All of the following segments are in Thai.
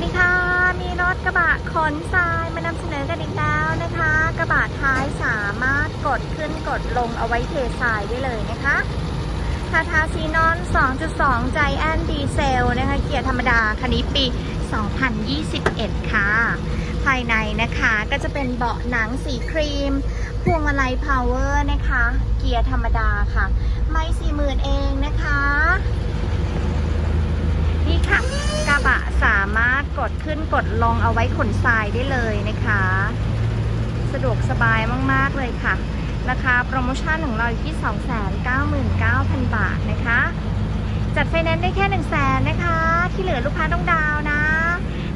สดีค่ะ มีรถกระบะขนทรายมานำเสนอกันอีกแล้วนะคะ กระบะท้ายสามารถกดขึ้นกดลงเอาไว้เททรายได้เลยนะคะทาทาซีนอน 2.2 ใจแอนดีเซลนะคะ เกียร์ธรรมดา คันนี้ปี 2021 ค่ะ ภายในนะคะก็จะเป็นเบาะหนังสีครีม พวงมาลัยพาวเวอร์นะคะ เกียร์ธรรมดาค่ะ ไม่สี่หมื่นเองนะคะ นี่ค่ะ กระบะสามารถ กดขึ้นกดลงเอาไว้ขนทรายได้เลยนะคะ สะดวกสบายมาก ๆ เลยค่ะ ราคาโปรโมชั่นของเราอยู่ที่ 299,000 บาทนะคะ จัดไฟแนนซ์ได้แค่ 1 0 0 0 0แสนนะคะ ที่เหลือลูกค้าต้องดาวน์นะ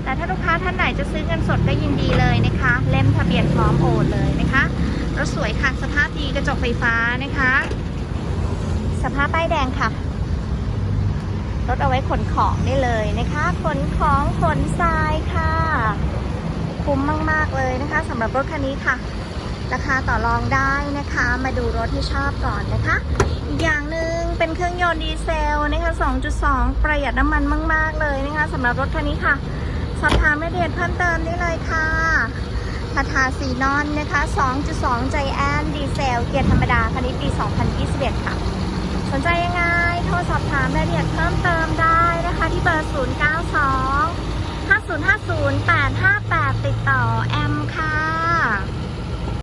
แต่ถ้าลูกค้าท่านไหนจะซื้อเงินสดก็ยินดีเลยนะคะ เล่มทะเบียนพร้อมโอนเลยนะคะรถสวยค่ะ สภาพดีกระจกไฟฟ้านะคะ สภาพป้ายแดงค่ะ รถเอาไว้ขนของได้เลยนะคะขนของขนทรายค่ะ คุ้มมาก ๆ เลยนะคะสำหรับรถคันนี้ค่ะ ราคาต่อรองได้นะคะ มาดูรถที่ชอบก่อนนะคะ อีกอย่างหนึ่งเป็นเครื่องยนต์ดีเซลนะคะ 2.2 ประหยัดน้ำมันมาก ๆ เลยนะคะสำหรับรถคันนี้ค่ะสอบถามรายละเอียดเพิ่มเติมได้เลยค่ะทาทาซีนอนนะคะ 2.2 ใจแอนดีเซล เกียร์ธรรมดาคันนี้ปี 2021 ค่ะ สนใจยังไง โทรสอบถามรายลยเพิ่มเติมได้นะคะ ที่ เบอร์ 092 5050 858 ติดต่อแอมค่ะ